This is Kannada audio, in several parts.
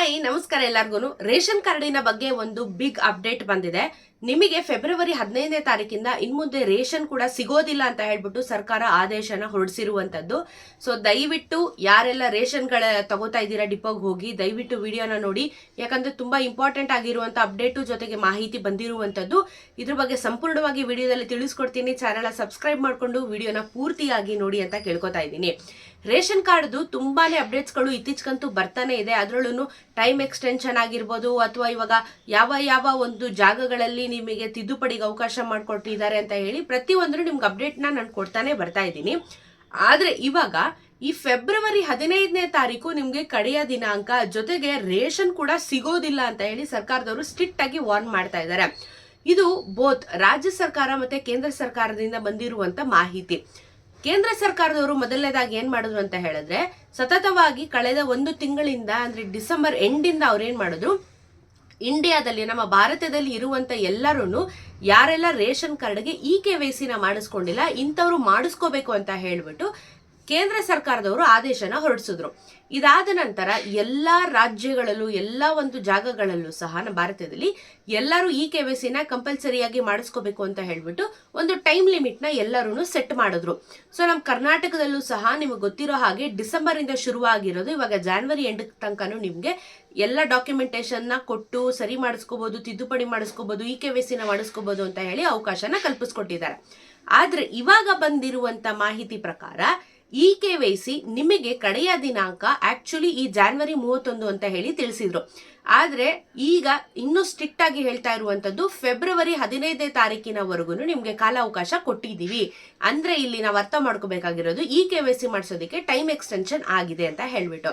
ಹಾಯ್, ನಮಸ್ಕಾರ ಎಲ್ಲರಿಗೂ ರೇಷನ್ ಕಾರ್ಡಿನ ಬಗ್ಗೆ ಒಂದು ಬಿಗ್ ಅಪ್ಡೇಟ್ ಬಂದಿದೆ. ನಿಮಗೆ ಫೆಬ್ರವರಿ ಹದಿನೈದನೇ ತಾರೀಕಿಂದ ಇನ್ಮುಂದೆ ರೇಷನ್ ಕೂಡ ಸಿಗೋದಿಲ್ಲ ಅಂತ ಹೇಳ್ಬಿಟ್ಟು ಸರ್ಕಾರ ಆದೇಶನ ಹೊರಡಿಸಿರುವಂತದ್ದು ಸೊ ದಯವಿಟ್ಟು ಯಾರೆಲ್ಲ ರೇಷನ್ಗಳ ತಗೋತಾ ಇದ್ದೀರಾ, ಡಿಪೋಗೆ ಹೋಗಿ, ದಯವಿಟ್ಟು ವಿಡಿಯೋನ ನೋಡಿ. ಯಾಕಂದ್ರೆ ತುಂಬಾ ಇಂಪಾರ್ಟೆಂಟ್ ಆಗಿರುವಂತ ಅಪ್ಡೇಟು ಜೊತೆಗೆ ಮಾಹಿತಿ ಬಂದಿರುವಂತದ್ದು ಇದ್ರ ಬಗ್ಗೆ ಸಂಪೂರ್ಣವಾಗಿ ವಿಡಿಯೋದಲ್ಲಿ ತಿಳಿಸ್ಕೊಡ್ತೀನಿ. ಚಾನೆಲ್ ಸಬ್ಸ್ಕ್ರೈಬ್ ಮಾಡ್ಕೊಂಡು ವಿಡಿಯೋನ ಪೂರ್ತಿಯಾಗಿ ನೋಡಿ ಅಂತ ಕೇಳ್ಕೊತಾ ಇದ್ದೀನಿ. ರೇಷನ್ ಕಾರ್ಡ್ದು ತುಂಬಾನೇ ಅಪ್ಡೇಟ್ಸ್ಗಳು ಇತ್ತೀಚೆಗಂತೂ ಬರ್ತಾನೆ ಇದೆ. ಅದರಲ್ಲೂ ಟೈಮ್ ಎಕ್ಸ್ಟೆನ್ಷನ್ ಆಗಿರ್ಬೋದು ಅಥವಾ ಇವಾಗ ಯಾವ ಯಾವ ಒಂದು ಜಾಗಗಳಲ್ಲಿ ನಿಮಗೆ ತಿದ್ದುಪಡಿಗೆ ಅವಕಾಶ ಮಾಡಿಕೊಟ್ಟಿದ್ದಾರೆ ಅಂತ ಹೇಳಿ ಪ್ರತಿಯೊಂದರೂ ನಿಮ್ಗೆ ಅಪ್ಡೇಟ್ನ ನಾನು ಕೊಡ್ತಾನೆ ಬರ್ತಾ ಇದ್ದೀನಿ. ಆದರೆ ಇವಾಗ ಈ ಫೆಬ್ರವರಿ ಹದಿನೈದನೇ ತಾರೀಕು ನಿಮಗೆ ಕಡೆಯ ದಿನಾಂಕ ಜೊತೆಗೆ ರೇಷನ್ ಕೂಡ ಸಿಗೋದಿಲ್ಲ ಅಂತ ಹೇಳಿ ಸರ್ಕಾರದವರು ಸ್ಟ್ರಿಕ್ಟ್ ಆಗಿ ವಾರ್ನ್ ಮಾಡ್ತಾ ಇದ್ದಾರೆ. ಇದು ಬೋತ್ ರಾಜ್ಯ ಸರ್ಕಾರ ಮತ್ತೆ ಕೇಂದ್ರ ಸರ್ಕಾರದಿಂದ ಬಂದಿರುವಂತ ಮಾಹಿತಿ. ಕೇಂದ್ರ ಸರ್ಕಾರದವರು ಮೊದಲನೇದಾಗಿ ಏನ್ ಮಾಡಿದ್ರು ಅಂತ ಹೇಳಿದ್ರೆ, ಸತತವಾಗಿ ಕಳೆದ ಒಂದು ತಿಂಗಳಿಂದ, ಅಂದ್ರೆ ಡಿಸೆಂಬರ್ ಎಂಡಿಂದ ಅವ್ರು ಏನ್ ಮಾಡಿದ್ರು, ಇಂಡಿಯಾದಲ್ಲಿ, ನಮ್ಮ ಭಾರತದಲ್ಲಿ ಇರುವಂತ ಎಲ್ಲರೂ ಯಾರೆಲ್ಲ ರೇಷನ್ ಕಾರ್ಡ್ಗೆ ಇ ಕೆ ವೈ ಸಿನ ಮಾಡಿಸ್ಕೊಂಡಿಲ್ಲ, ಇಂಥವ್ರು ಮಾಡಿಸ್ಕೋಬೇಕು ಅಂತ ಹೇಳ್ಬಿಟ್ಟು ಕೇಂದ್ರ ಸರ್ಕಾರದವರು ಆದೇಶನ ಹೊರಡಿಸಿದ್ರು. ಇದಾದ ನಂತರ ಎಲ್ಲ ರಾಜ್ಯಗಳಲ್ಲೂ, ಎಲ್ಲ ಒಂದು ಜಾಗಗಳಲ್ಲೂ ಸಹ ಭಾರತದಲ್ಲಿ ಎಲ್ಲರೂ ಇ ಕೆ ವೈ ಸಿನ ಕಂಪಲ್ಸರಿಯಾಗಿ ಮಾಡಿಸ್ಕೋಬೇಕು ಅಂತ ಹೇಳ್ಬಿಟ್ಟು ಒಂದು ಟೈಮ್ ಲಿಮಿಟ್ನ ಎಲ್ಲರೂ ಸೆಟ್ ಮಾಡಿದ್ರು. ಸೊ ನಮ್ಮ ಕರ್ನಾಟಕದಲ್ಲೂ ಸಹ ನಿಮಗೆ ಗೊತ್ತಿರೋ ಹಾಗೆ ಡಿಸೆಂಬರ್ ಇಂದ ಶುರುವಾಗಿರೋದು ಇವಾಗ ಜಾನ್ವರಿ ಎಂಡ್ ತನಕನೂ ನಿಮಗೆ ಎಲ್ಲ ಡಾಕ್ಯುಮೆಂಟೇಶನ್ನ ಕೊಟ್ಟು ಸರಿ ಮಾಡಿಸ್ಕೋಬಹುದು ತಿದ್ದುಪಡಿ ಮಾಡಿಸ್ಕೋಬಹುದು ಇ ಕೆ ವೈ ಸಿನ ಮಾಡಿಸ್ಕೋಬಹುದು ಅಂತ ಹೇಳಿ ಅವಕಾಶನ ಕಲ್ಪಿಸ್ಕೊಟ್ಟಿದ್ದಾರೆ. ಆದ್ರೆ ಇವಾಗ ಬಂದಿರುವಂತ ಮಾಹಿತಿ ಪ್ರಕಾರ ಇ ಕೆ ವೈ ಸಿ ನಿಮಗೆ ಕಡೆಯ ದಿನಾಂಕ ಆಕ್ಚುಲಿ ಈ ಜಾನ್ವರಿ ಮೂವತ್ತೊಂದು ಅಂತ ಹೇಳಿ ತಿಳಿಸಿದ್ರು. ಆದ್ರೆ ಈಗ ಇನ್ನೂ ಸ್ಟ್ರಿಕ್ಟ್ ಆಗಿ ಹೇಳ್ತಾ ಇರುವಂತದ್ದು ಫೆಬ್ರವರಿ ಹದಿನೈದನೇ ತಾರೀಕಿನವರೆಗೂ ನಿಮಗೆ ಕಾಲಾವಕಾಶ ಕೊಟ್ಟಿದ್ದೀವಿ. ಅಂದ್ರೆ ಇಲ್ಲಿ ನಾವು ಅರ್ಥ ಮಾಡ್ಕೋಬೇಕಾಗಿರೋದು ಈ ಕೆ ವೈ ಸಿ ಮಾಡಿಸೋದಕ್ಕೆ ಟೈಮ್ ಎಕ್ಸ್ಟೆನ್ಷನ್ ಆಗಿದೆ ಅಂತ ಹೇಳ್ಬಿಟ್ಟು.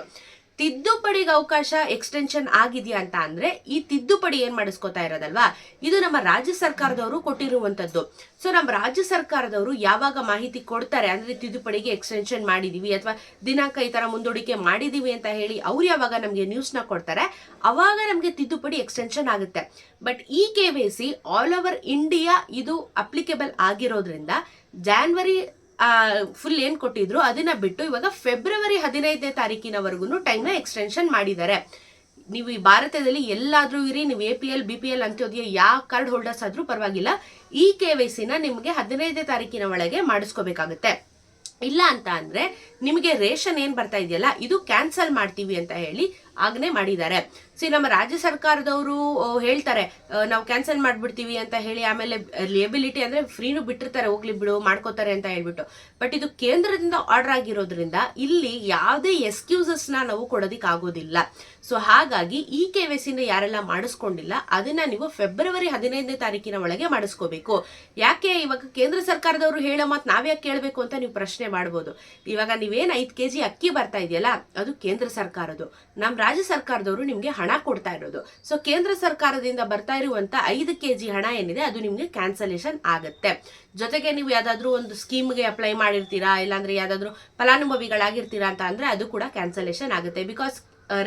ತಿದ್ದುಪಡಿಗೆ ಅವಕಾಶ ಎಕ್ಸ್ಟೆನ್ಷನ್ ಆಗಿದೆಯಾ ಅಂತ ಅಂದ್ರೆ, ಈ ತಿದ್ದುಪಡಿ ಏನ್ ಮಾಡಿಸ್ಕೊತಾ ಇರೋದಲ್ವಾ? ಇದು ನಮ್ಮ ರಾಜ್ಯ ಸರ್ಕಾರದವರು ಕೊಟ್ಟಿರುವಂತದ್ದು ಸೊ ನಮ್ಮ ರಾಜ್ಯ ಸರ್ಕಾರದವರು ಯಾವಾಗ ಮಾಹಿತಿ ಕೊಡ್ತಾರೆ? ಅಂದ್ರೆ, ತಿದ್ದುಪಡಿಗೆ ಎಕ್ಸ್ಟೆನ್ಷನ್ ಮಾಡಿದೀವಿ ಅಥವಾ ದಿನಾಂಕ ಈ ತರ ಮುಂದೂಡಿಕೆ ಮಾಡಿದೀವಿ ಅಂತ ಹೇಳಿ ಅವ್ರು ಯಾವಾಗ ನಮಗೆ ನ ಕೊಡ್ತಾರೆ? ಅವಾಗ ನಮಗೆ ತಿದ್ದುಪಡಿ ಎಕ್ಸ್ಟೆನ್ಷನ್ ಆಗುತ್ತೆ. ಬಟ್ ಈ K C all over India ಇದು ಅಪ್ಲಿಕೇಬಲ್ ಆಗಿರೋದ್ರಿಂದ ಜಾನ್ವರಿ ಫುಲ್ ಏನ್ ಕೊಟ್ಟಿದ್ರು, ಅದನ್ನ ಬಿಟ್ಟು ಇವಾಗ ಫೆಬ್ರವರಿ ಹದಿನೈದನೇ ತಾರೀಕಿನವರೆಗೂ ಟೈಮ್ನ ಎಕ್ಸ್ಟೆನ್ಷನ್ ಮಾಡಿದ್ದಾರೆ. ನೀವು ಈ ಭಾರತದಲ್ಲಿ ಎಲ್ಲಾದರೂ ಇರಿ, ನೀವು A P L B P L Antyodaya ಯಾವ ಕಾರ್ಡ್ ಹೋಲ್ಡರ್ಸ್ ಆದ್ರೂ ಪರವಾಗಿಲ್ಲ, ಈ ಕೆ ವೈ ಸಿನ ನಿಮಗೆ ಹದಿನೈದನೇ ತಾರೀಕಿನ ಒಳಗೆ ಮಾಡಿಸ್ಕೋಬೇಕಾಗುತ್ತೆ. ಇಲ್ಲ ಅಂತ ಅಂದರೆ, ನಿಮಗೆ ರೇಷನ್ ಏನು ಬರ್ತಾ ಇದೆಯಲ್ಲ, ಇದು ಕ್ಯಾನ್ಸಲ್ ಮಾಡ್ತೀವಿ ಅಂತ ಹೇಳಿ ಆಜ್ಞೆ ಮಾಡಿದ್ದಾರೆ. ಸಿ ನಮ್ಮ ರಾಜ್ಯ ಸರ್ಕಾರದವರು ಹೇಳ್ತಾರೆ ನಾವು ಕ್ಯಾನ್ಸಲ್ ಮಾಡ್ಬಿಡ್ತೀವಿ ಅಂತ ಹೇಳಿ ಆಮೇಲೆ ಲಿಯಬಿಲಿಟಿ ಅಂದ್ರೆ ಫ್ರೀನು ಬಿಟ್ಟಿರ್ತಾರೆ, ಹೋಗ್ಲಿ ಬಿಡು, ಮಾಡ್ಕೋತಾರೆ ಅಂತ ಹೇಳ್ಬಿಟ್ಟು. ಬಟ್ ಇದು ಕೇಂದ್ರದಿಂದ ಆರ್ಡರ್ ಆಗಿರೋದ್ರಿಂದ ಇಲ್ಲಿ ಯಾವುದೇ ಎಕ್ಸ್ಕ್ಯೂಸಸ್ನ ನಾವು ಕೊಡೋದಿಕ್ ಆಗೋದಿಲ್ಲ. ಸೊ ಹಾಗಾಗಿ ಈ ಕೆ ವೈ ಸಿನ ಯಾರೆಲ್ಲ ಮಾಡಿಸ್ಕೊಂಡಿಲ್ಲ, ಅದನ್ನ ನೀವು ಫೆಬ್ರವರಿ ಹದಿನೈದನೇ ತಾರೀಕಿನ ಒಳಗೆ ಮಾಡಿಸ್ಕೋಬೇಕು. ಯಾಕೆ ಇವಾಗ ಕೇಂದ್ರ ಸರ್ಕಾರದವರು ಹೇಳೋ ಮಾತು ನಾವ್ಯಾಕೆ ಕೇಳಬೇಕು ಅಂತ ನೀವು ಪ್ರಶ್ನೆ ಮಾಡ್ಬೋದು. ಇವಾಗ ನೀವೇನ್ ಐದ್ ಕೆಜಿ ಅಕ್ಕಿ ಬರ್ತಾ ಇದೆಯಲ್ಲ, ಅದು ಕೇಂದ್ರ ಸರ್ಕಾರದ್ದು. ನಮ್ಮ ರಾಜ್ಯ ಸರ್ಕಾರದವರು ನಿಮ್ಗೆ ಹಣ ಕೊಡ್ತಾ ಇರೋದು. ಸೊ ಕೇಂದ್ರ ಸರ್ಕಾರದಿಂದ ಬರ್ತಾ ಇರುವಂತ ಐದು ಕೆಜಿ ಹಣ ಏನಿದೆ ಅದು ನಿಮ್ಗೆ ಕ್ಯಾನ್ಸಲೇಷನ್ ಆಗುತ್ತೆ. ಜೊತೆಗೆ ನೀವು ಯಾವ್ದಾದ್ರು ಒಂದು ಸ್ಕೀಮ್ಗೆ ಅಪ್ಲೈ ಮಾಡಿರ್ತೀರಾ? ಇಲ್ಲಾಂದ್ರೆ ಯಾವ್ದಾದ್ರು ಫಲಾನುಭವಿಗಳಾಗಿರ್ತೀರಾ ಅಂತ ಅಂದ್ರೆ ಅದು ಕೂಡ ಕ್ಯಾನ್ಸಲೇಷನ್ ಆಗುತ್ತೆ. ಬಿಕಾಸ್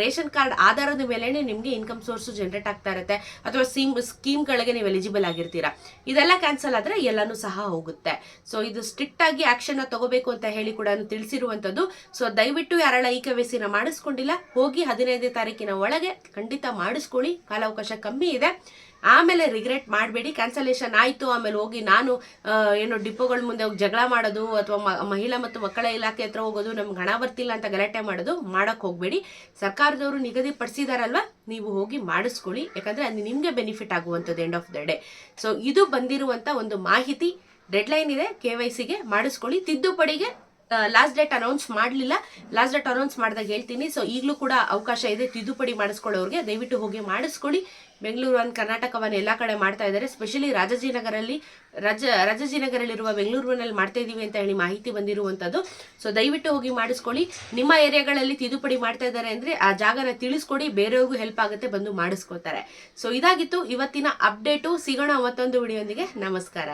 ರೇಷನ್ ಕಾರ್ಡ್ ಆಧಾರದ ಮೇಲೆನೆ ನಿಮಗೆ ಇನ್ಕಮ್ ಸೋರ್ಸ್ ಜನರೇಟ್ ಆಗ್ತಾ ಇರುತ್ತೆ. ಅಥವಾ ಸ್ಕೀಮ್ ಸ್ಕೀಮ್ಗಳಿಗೆ ನೀವು ಎಲಿಜಿಬಲ್ ಆಗಿರ್ತೀರಾ. ಇದೆಲ್ಲ ಕ್ಯಾನ್ಸಲ್ ಆದ್ರೆ ಎಲ್ಲನೂ ಸಹ ಹೋಗುತ್ತೆ. ಸೊ ಇದು ಸ್ಟ್ರಿಕ್ಟ್ ಆಗಿ ಆಕ್ಷನ್ ತಗೋಬೇಕು ಅಂತ ಹೇಳಿ ಕೂಡ ತಿಳಿಸಿರುವಂತದ್ದು ಸೊ ದಯವಿಟ್ಟು ಯಾರೆಲ್ಲ ಈ ನ ಮಾಡಿಸ್ಕೊಂಡಿಲ್ಲ, ಹೋಗಿ ಹದಿನೈದನೇ ತಾರೀಕಿನ ಒಳಗೆ ಖಂಡಿತ ಮಾಡಿಸ್ಕೊಳ್ಳಿ. ಕಾಲಾವಕಾಶ ಕಮ್ಮಿ ಇದೆ. ಆಮೇಲೆ ರಿಗ್ರೆಟ್ ಮಾಡಬೇಡಿ ಕ್ಯಾನ್ಸಲೇಷನ್ ಆಯಿತು, ಆಮೇಲೆ ಹೋಗಿ ನಾನು ಏನು ಡಿಪೋಗಳ ಮುಂದೆ ಹೋಗಿ ಜಗಳ ಮಾಡೋದು ಅಥವಾ ಮಹಿಳಾ ಮತ್ತು ಮಕ್ಕಳ ಇಲಾಖೆ ಹತ್ರ ಹೋಗೋದು, ನಮ್ಗೆ ಹಣ ಬರ್ತಿಲ್ಲ ಅಂತ ಗಲಾಟೆ ಮಾಡೋದು ಮಾಡೋಕ್ಕೆ ಹೋಗಬೇಡಿ. ಸರ್ಕಾರದವರು ನಿಗದಿಪಡಿಸಿದಾರಲ್ವ ನೀವು ಹೋಗಿ ಮಾಡಿಸ್ಕೊಳ್ಳಿ. ಯಾಕಂದರೆ ಅದು ನಿಮಗೆ ಬೆನಿಫಿಟ್ ಆಗುವಂಥದ್ದು end of the day so ಇದು ಬಂದಿರುವಂಥ ಒಂದು ಮಾಹಿತಿ. ಡೆಡ್ಲೈನ್ ಇದೆ ಕೆ ವೈ ಸಿಗೆ ಮಾಡಿಸ್ಕೊಳ್ಳಿ. ತಿದ್ದುಪಡಿಗೆ ಲಾಸ್ಟ್ ಡೇಟ್ ಅನೌನ್ಸ್ ಮಾಡಲಿಲ್ಲ. ಲಾಸ್ಟ್ ಡೇಟ್ ಅನೌನ್ಸ್ ಮಾಡಿದಾಗ ಹೇಳ್ತೀನಿ. ಸೊ ಈಗಲೂ ಕೂಡ ಅವಕಾಶ ಇದೆ. ತಿದ್ದುಪಡಿ ಮಾಡಿಸ್ಕೊಳ್ಳೋರಿಗೆ. ದಯವಿಟ್ಟು ಹೋಗಿ ಮಾಡಿಸ್ಕೊಳ್ಳಿ. ಬೆಂಗಳೂರು ಒಂದು ಕರ್ನಾಟಕವನ್ನು ಎಲ್ಲ ಕಡೆ ಮಾಡ್ತಾ ಇದ್ದಾರೆ. ಸ್ಪೆಷಲಿ ರಾಜಾಜಿನಗರಲ್ಲಿ ರಾಜ ರಾಜಾಜಿನಗರಲ್ಲಿರುವ ಬೆಂಗಳೂರಿನಲ್ಲಿ ಮಾಡ್ತಾ ಇದ್ದೀವಿ ಅಂತ ಹೇಳಿ ಮಾಹಿತಿ ಬಂದಿರುವಂಥದ್ದು ಸೊ ದಯವಿಟ್ಟು ಹೋಗಿ ಮಾಡಿಸ್ಕೊಳ್ಳಿ. ನಿಮ್ಮ ಏರಿಯಾಗಳಲ್ಲಿ ತಿದ್ದುಪಡಿ ಮಾಡ್ತಾ ಇದ್ದಾರೆ ಅಂದರೆ ಆ ಜಾಗನ ತಿಳಿಸ್ಕೊಡಿ. ಬೇರೆಯವ್ರಿಗೂ ಹೆಲ್ಪ್ ಆಗುತ್ತೆ. ಬಂದು ಮಾಡಿಸ್ಕೋತಾರೆ ಸೊ ಇದಾಗಿತ್ತು ಇವತ್ತಿನ ಅಪ್ಡೇಟು ಸಿಗೋಣ ಮತ್ತೊಂದು ವಿಡಿಯೊಂದಿಗೆ ನಮಸ್ಕಾರ.